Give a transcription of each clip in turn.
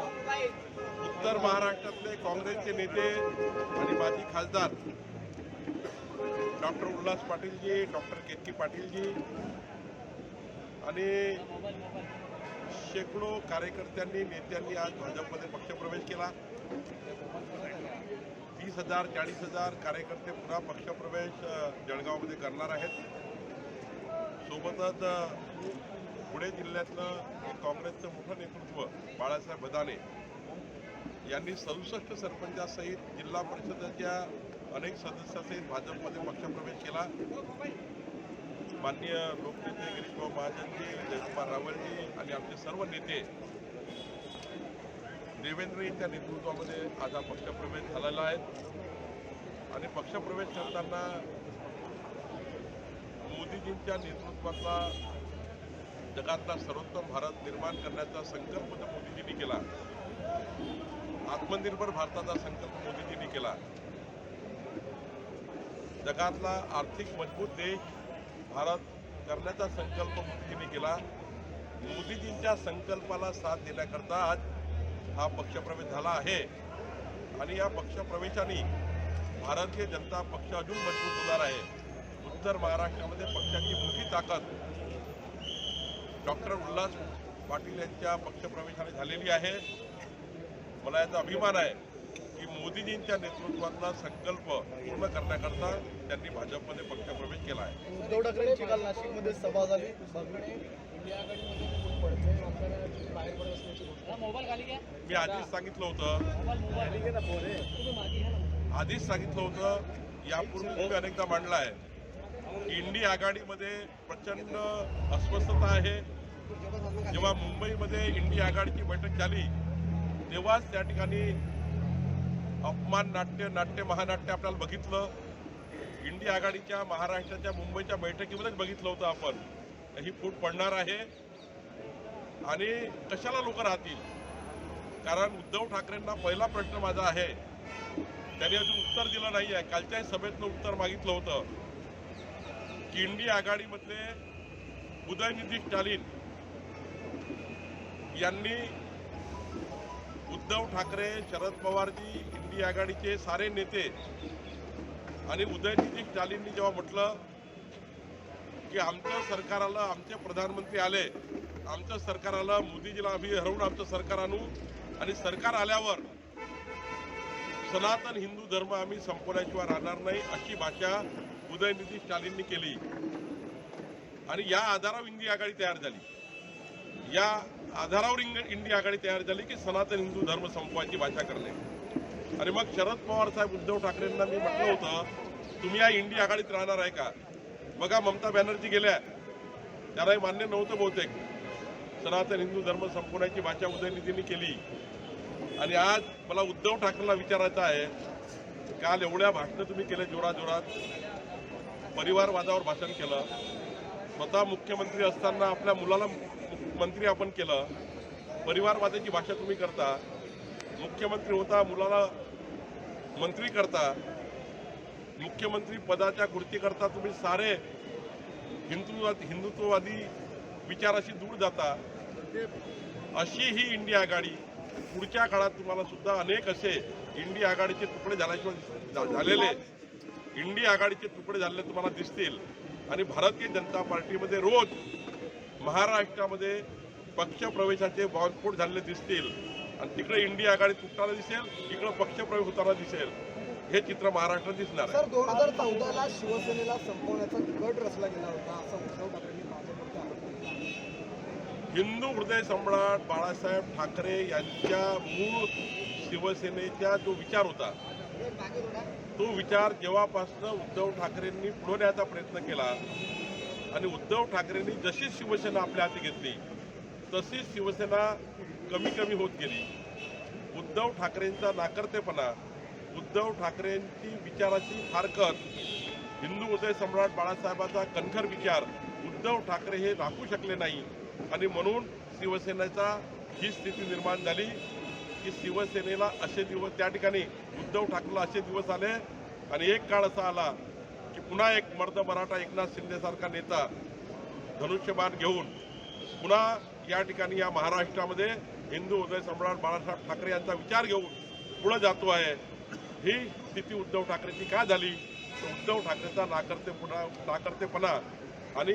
उत्तर महाराष्ट्रातले काँग्रेसचे नेते आणि माजी खासदार डॉक्टर उल्हास पाटीलजी डॉक्टर केतकी पाटीलजी आणि शेकडो कार्यकर्त्यांनी नेत्यांनी आज भाजपमध्ये पक्षप्रवेश केला. तीस हजार चाळीस हजार कार्यकर्ते पुन्हा पक्षप्रवेश जळगावमध्ये करणार आहेत. सोबतच पुणे जिल्ह्यातलं काँग्रेसचं मोठं नेतृत्व बाळासाहेब बदाने यांनी सदुसष्ट सरपंचासहित जिल्हा परिषदेच्या अनेक सदस्यासहित भाजपमध्ये पक्षप्रवेश केला. माननीय लोकनेते गिरीशभाऊ महाजनजी जयकुमार रावलजी आणि आमचे सर्व नेते देवेंद्र यांच्या नेतृत्वामध्ये आज हा पक्षप्रवेश झालेला आहे. आणि पक्षप्रवेश करताना मोदीजींच्या नेतृत्वातला जगातला सर्वोत्तम भारत निर्माण करण्याचा संकल्प जो मोदीजींनी केला. आत्मनिर्भर भारताचा संकल्प मोदीजींनी केला. जगातला आर्थिक मजबूत देश भारत करण्याचा संकल्प मोदीजींनी केला. मोदीजींच्या संकल्पाला साथ देण्याकरता आज हा पक्षप्रवेश झाला आहे. आणि या पक्षप्रवेशाने भारतीय जनता पक्ष अजून मजबूत होणार आहे. उत्तर महाराष्ट्रामध्ये पक्षाची मोठी ताकद डॉक्टर उल्हास पाटील यांच्या पक्षप्रवेशाने झालेली आहे. मला याचा अभिमान आहे. मोदीजींच्या नेतृत्वातला संकल्प पूर्ण करण्याकरता त्यांनी भाजपमध्ये पक्षप्रवेश केला आहे. उद्धव ठाकरेंची काल नाशिकमध्ये सभा झाली. बघणे मोबाईल खाली घ्या. मी आधीच सांगितलं होतं. आधीच सांगितलं होतं यापूर्वी मी अनेकदा मांडला आहे की इंडी आघाडीमध्ये प्रचंड अस्वस्थता आहे. जेव्हा मुंबईमध्ये इंडी आघाडीची बैठक झाली तेव्हाच त्या ठिकाणी अपमान नाट्य नाट्य महानाट्य आपल्याला बघितलं. इंडी आघाडीच्या महाराष्ट्राच्या मुंबईच्या बैठकीमध्येच बघितलं होतं आपण. ही फूट पडणार आहे. आणि कशाला लोक राहतील? कारण उद्धव ठाकरेंना पहिला प्रश्न माझा आहे. त्यांनी अजून उत्तर दिलं नाही आहे कालच्याही सभेतनं उत्तर मागितलं होतं. की इंडिया आघाडीमधले उदयनिधी स्टॅलिन यांनी उद्धव ठाकरे शरद पवारजी इंडी आघाडीचे सारे नेते आणि उदयनिधी स्टालिननी जेव्हा म्हटलं की आमच्या सरकाराला आमचे प्रधानमंत्री आले आमचं सरकार आलं मोदीजीला आम्ही हरवून आमचं सरकार आणू आणि सरकार आल्यावर सनातन हिंदू धर्म आम्ही संपवल्याशिवाय राहणार नाही अशी भाषा उदयनिधी स्टालिननी केली. आणि या आधारावर इंडी आघाडी तयार झाली. या आधारावर इंग इंडी आघाडी तयार झाली की सनातन हिंदू धर्म संपवायची भाषा करणे. आणि मग शरद पवार साहेब उद्धव ठाकरेंना मी म्हटलं होतं तुम्ही या इंडिया आघाडीत राहणार आहे का? बघा ममता बॅनर्जी गेल्या. त्यालाही मान्य नव्हतं बहुतेक. सनातन हिंदू धर्म संपवण्याची भाषा उदयनिधींनी केली. आणि आज मला उद्धव ठाकरेला विचारायचं आहे काल एवढ्या भाषणं तुम्ही केले जोरात परिवारवादावर भाषण केलं स्वतः मुख्यमंत्री असताना आपल्या मुलाला मंत्री आपण केलं परिवारवादाची भाषा तुम्ही करता मुख्यमंत्री होता मुलाला मंत्री करता मुख्यमंत्री पदाच्या कृतीकरता तुम्ही सारे हिंदुत्ववादी हिंदुत्ववादी विचाराशी दूर जाता. अशी ही इंडिया आघाडी. पुढच्या काळात तुम्हाला सुद्धा अनेक असे इंडिया आघाडीचे तुकडे झाल्याशिवाय झालेले. इंडिया आघाडीचे तुकडे झालेले तुम्हाला दिसतील. आणि भारतीय जनता पार्टीमध्ये रोज महाराष्ट्रामध्ये पक्षप्रवेशाचे बॉम्बस्फोट झालेले दिसतील. आणि तिकडे इंडिया आघाडी तुटताना दिसेल इकडे पक्षप्रवेश होताना दिसेल. हे चित्र महाराष्ट्रात दिसणार सर दोन हजार चौदाला शिवसेनेला संपवण्याचा कट रचला गेला होता असं उद्धव केला हिंदू हृदय सम्राट बाळासाहेब ठाकरे यांच्या मूळ शिवसेनेचा जो विचार होता तो विचार जेव्हापासून उद्धव ठाकरेंनी पुढवण्याचा प्रयत्न केला आणि उद्धव ठाकरेंनी जशी शिवसेना आपल्या हाती घेतली तशीच शिवसेना कमी कमी होत गेली. उद्धव ठाकरेंचा नाकर्तेपणा उद्धव ठाकरेंची विचाराची फारकत हिंदू उदय सम्राट बाळासाहेबांचा कणखर विचार उद्धव ठाकरे हे राखू शकले नाही. आणि म्हणून शिवसेनेचा ही स्थिती निर्माण झाली की शिवसेनेला असे दिवस त्या ठिकाणी उद्धव ठाकरेला असे दिवस आले. आणि एक काळ असा आला की पुन्हा एक मर्द मराठा एकनाथ शिंदेसारखा नेता धनुष्यबाण घेऊन पुन्हा या ठिकाणी या महाराष्ट्रामध्ये हिंदू उदय सम्राट बाळासाहेब ठाकरे यांचा विचार घेऊन पुढे जातो आहे. ही स्थिती उद्धव ठाकरेची का झाली? उद्धव ठाकरेचा नाकर्तेपणा नाकर्तेपणा आणि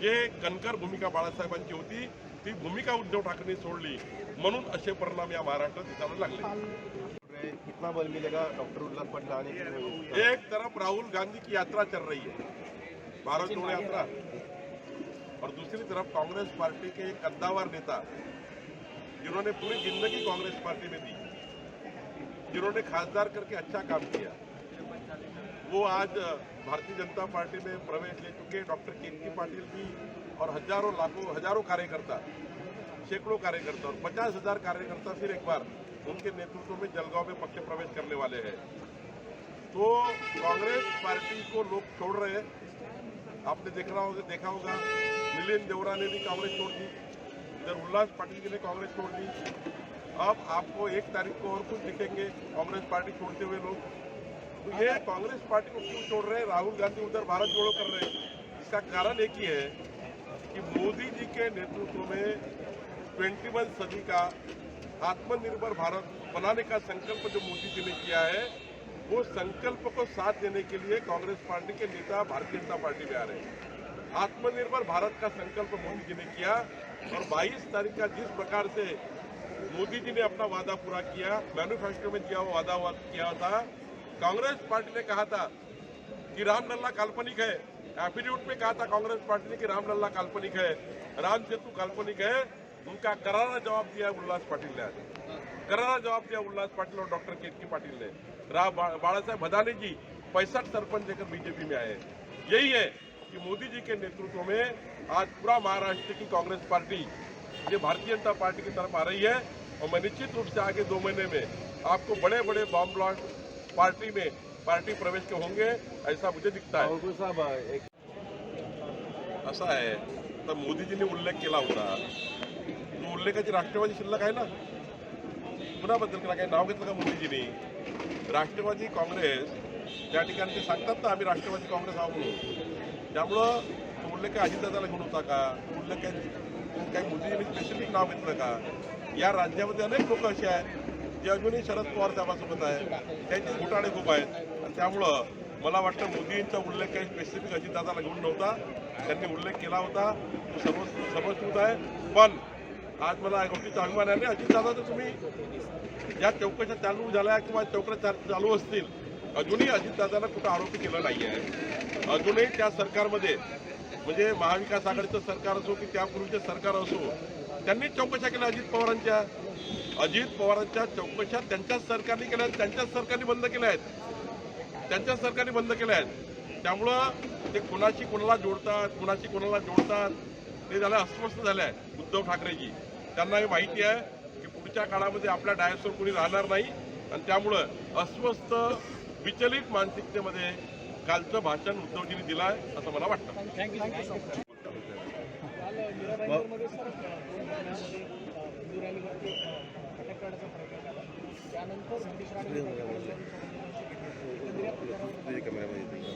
जे कणकर भूमिका बाळासाहेबांची होती ती भूमिका उद्धव ठाकरेंनी सोडली. म्हणून असे परिणाम या महाराष्ट्रात दिसायला लागले. कितना बल मिलेगा? डॉक्टर उल्लास पटलानी एक तरफ राहुल गांधी की यात्रा चल रही है भारत जोड़ो यात्रा. और दूसरी तरफ कांग्रेस पार्टी के एक कद्दावर नेता जिन्होंने पूरी ज़िंदगी कांग्रेस पार्टी में दी, जिन्होंने खासदार करके अच्छा काम किया, वो आज भारतीय जनता पार्टी में प्रवेश ले चुके डॉक्टर केके पाटिल जी और हज़ारों, लाखों, हज़ारों कार्यकर्ता, सैकड़ों कार्यकर्ता और पचास हज़ार कार्यकर्ता फिर एक बार उनके नेतृत्व में जलगांव में पक्ष प्रवेश करने वाले हैं। तो कांग्रेस पार्टी को लोग छोड़ रहे हैं। आपने देख रहा होगा, देखा होगा, मिलिंद देवरा ने भी कांग्रेस छोड़ दी। इधर उल्लास पाटिल जी ने कांग्रेस छोड़ दी। अब आपको एक तारीख को और कुछ दिखेंगे कांग्रेस पार्टी छोड़ते हुए लोग। तो ये कांग्रेस पार्टी को क्यों छोड़ रहे हैं? राहुल गांधी उधर भारत जोड़ो कर रहे हैं। इसका कारण एक ही है कि मोदी जी के नेतृत्व में ट्वेंटी सदी का आत्मनिर्भर भारत बनाने का संकल्प जो मोदी जी ने किया है, वो संकल्प को साथ देने के लिए कांग्रेस पार्टी के नेता, भारतीय जनता पार्टी में आ रहे हैं। आत्मनिर्भर भारत का संकल्प मोदी जी ने किया। और 22 तारीख का जिस प्रकार से मोदी जी ने अपना वादा पूरा किया मैन्युफैक्चर में हुआ वादा किया था, कांग्रेस पार्टी ने कहा था कि रामलल्ला काल्पनिक है। एफिडेविट में कहा था कांग्रेस पार्टी ने कि रामलल्ला काल्पनिक है। राम सेतु काल्पनिक है। उनका करारा जवाब दिया उल्लास पाटिल ने करारा जवाब दिया उल्लास पाटिल और डॉक्टर केतकी पाटिल ने। रा बा- बाळासाहेब भदाने जी पैंसठ सरपंच लेकर बीजेपी में आए यही है। कि मोदी जी के नेतृत्व में आज पूरा महाराष्ट्र की कांग्रेस पार्टी ये भारतीय जनता पार्टी की तरफ आ रही है और मैं निश्चित रूप से आगे दो महीने में आपको बड़े बड़े बॉम्ब ब्लास्ट पार्टी में पार्टी प्रवेश के होंगे ऐसा मुझे दिखता है। साहब असा आहे तर मोदीजींनी उल्लेख केला होता। तो उल्लेखाची राष्ट्रवादी शिल्लक आहे ना? कुणाबद्दल केला काय नाव घेतलं का मोदीजींनी राष्ट्रवादी काँग्रेस त्या ठिकाणी ते सांगतात ना आम्ही राष्ट्रवादी काँग्रेस आहोत म्हणून त्यामुळं तो उल्लेख अजितदादाला घेऊन होता का? कुठलं काही काही मोदीजींनी स्पेसिफिक नाव घेतलं का? या राज्यामध्ये अनेक लोक असे आहेत जे अजूनही शरद पवार साहेबांसोबत आहे त्यांचे घोटाळे खूप आहेत. आणि त्यामुळं मला वाटतं मोदींचा उल्लेख काही स्पेसिफिक अजितदादाला घेऊन नव्हता. त्यांनी उल्लेख केला होता. तो सर्व सर्वश्रुत आहे. पण आज मला या गोष्टीचा अभिमान आहे. आणि अजितदादा तर तुम्ही ज्या चौकशा चालू झाल्या किंवा चौकशा चालू असतील अजूनही अजितदादांना कुठं आरोपी केला नाही आहे अजूनही त्या सरकारमध्ये म्हणजे महाविकास आघाडीचं सरकार असो की त्यापूर्वीचे सरकार असो त्यांनी चौकशा केल्या अजित पवारांच्या. अजित पवारांच्या चौकशा त्यांच्याच सरकारने केल्या आहेत त्यांच्याच सरकारने बंद केल्या आहेत. त्यांच्याच सरकारने बंद केल्या आहेत. त्यामुळं ते कुणाशी कोणाला जोडतात कुणाशी कोणाला जोडतात ते झालं अस्वस्थ झालं आहे उद्धव ठाकरेजी. त्यांना हे माहिती आहे की पुढच्या काळामध्ये आपल्या डायसवर कोणी राहणार नाही आणि त्यामुळं अस्वस्थ विचलित मानसिकतेमध्ये कालचं भाषण उद्धवजींनी दिलं आहे असं मला वाटतं.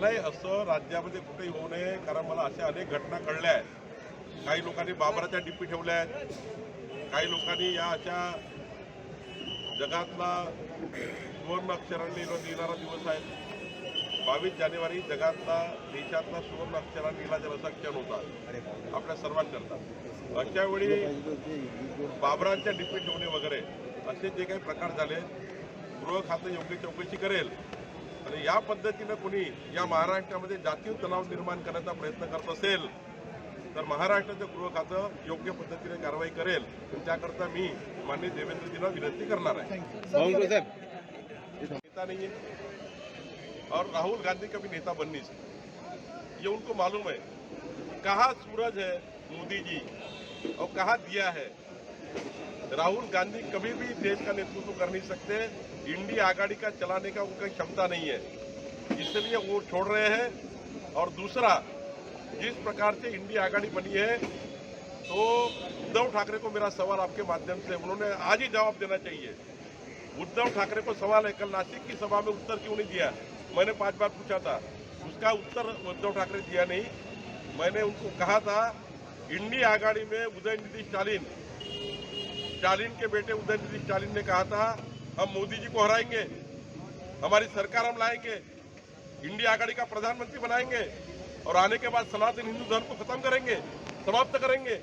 नाही असं राज्यामध्ये कुठेही होऊ नये कारण मला अशा अनेक घटना कळल्या आहेत. काही लोकांनी बाबराच्या डिपी ठेवल्या आहेत. काही लोकांनी या अशा जगातला सुवर्ण अक्षरांनी लिहिणारा दिवस आहे. बावीस जानेवारी जगातला देशातला सुवर्ण अक्षरांनी लिहिला असा क्षण होता आपल्या सर्वांकरता. अशा वेळी बाबरांच्या डिपी होणे वगैरे असे जे काही प्रकार झाले गृह खातं योग्य चौकशी करेल. आणि या पद्धतीनं कोणी या महाराष्ट्रामध्ये जातीय तणाव निर्माण करण्याचा प्रयत्न करत असेल तर महाराष्ट्राचं गृह खातं योग्य पद्धतीने कारवाई करेल त्याकरता मी माननीय देवेंद्रजींना विनंती करणार आहे. नेता नहीं है और राहुल गांधी का भी नेता बननी चाहिए ये उनको मालूम है कहाँ सूरज है मोदी जी और कहाँ दिया है। राहुल गांधी कभी भी देश का नेतृत्व कर नहीं सकते इंडिया आघाड़ी का चलाने का उनका क्षमता नहीं है। इसलिए वो छोड़ रहे हैं और दूसरा जिस प्रकार से इंडिया आघाड़ी बनी है तो उद्धव ठाकरे को मेरा सवाल आपके माध्यम से, उन्होंने आज ही जवाब देना चाहिए। उद्धव ठाकरे को सवाल है, कल नासिक की सभा में उत्तर क्यों नहीं दिया? मैंने पाँच बार पूछा था, उसका उत्तर उद्धव ठाकरे दिया नहीं। मैंने उनको कहा था इंडी आघाड़ी में उदयनिधि स्टालिन स्टालिन के बेटे उदयनिधि स्टालिन ने कहा था, हम मोदी जी को हराएँगे, हमारी सरकार हम लाएँगे इंडिया आघाड़ी का प्रधानमंत्री बनाएँगे। और आने के बाद सनातन हिंदू धर्म को खत्म करेंगे, समाप्त करेंगे।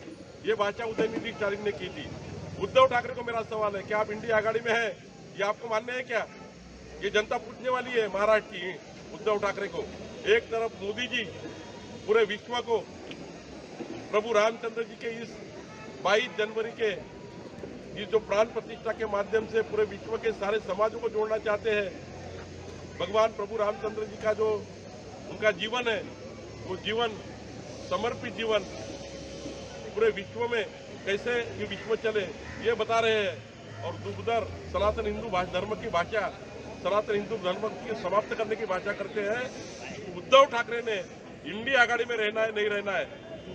ये भाषा उदयनिधि स्टालिन ने की थी। उद्धव ठाकरे को मेरा सवाल है, क्या आप इंडिया आघाड़ी में है? ये आपको मानने है क्या? ये जनता पूछने वाली है, महाराष्ट्र की उद्धव ठाकरे को। एक तरफ़ मोदी जी, पूरे विश्व को, प्रभु रामचंद्र जी के इस 22 जनवरी के ये जो प्राण प्रतिष्ठा के माध्यम से पूरे विश्व के सारे समाजों को जोड़ना चाहते हैं, भगवान प्रभु रामचंद्र जी का जो उनका जीवन है वो जीवन समर्पित जीवन पूरे विश्व में कैसे ये विश्व चले, ये बता रहे हैं। और दुखदर सनातन हिंदू धर्म की भाषा, सनातन हिंदू धर्म की समाप्त करने की भाषा करते हैं। उद्धव ठाकरे ने इंडिया आघाड़ी में रहना है, नहीं रहना है,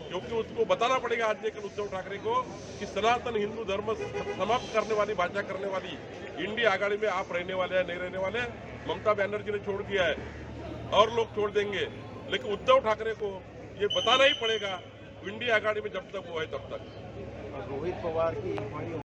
क्योंकि उसको बताना पड़ेगा आज लेकर उद्धव ठाकरे को कि सनातन हिंदू धर्म समाप्त करने वाली, भाषा करने वाली, इंडिया आघाड़ी में आप रहने वाले हैं, नहीं रहने वाले ममता बनर्जी ने छोड़ दिया है, और लोग छोड़ देंगे। लेकिन उद्धव ठाकरे को ये बताना ही पड़ेगा इंडिया आघाड़ी में जब तक वो है तब तक। रोहित पवार की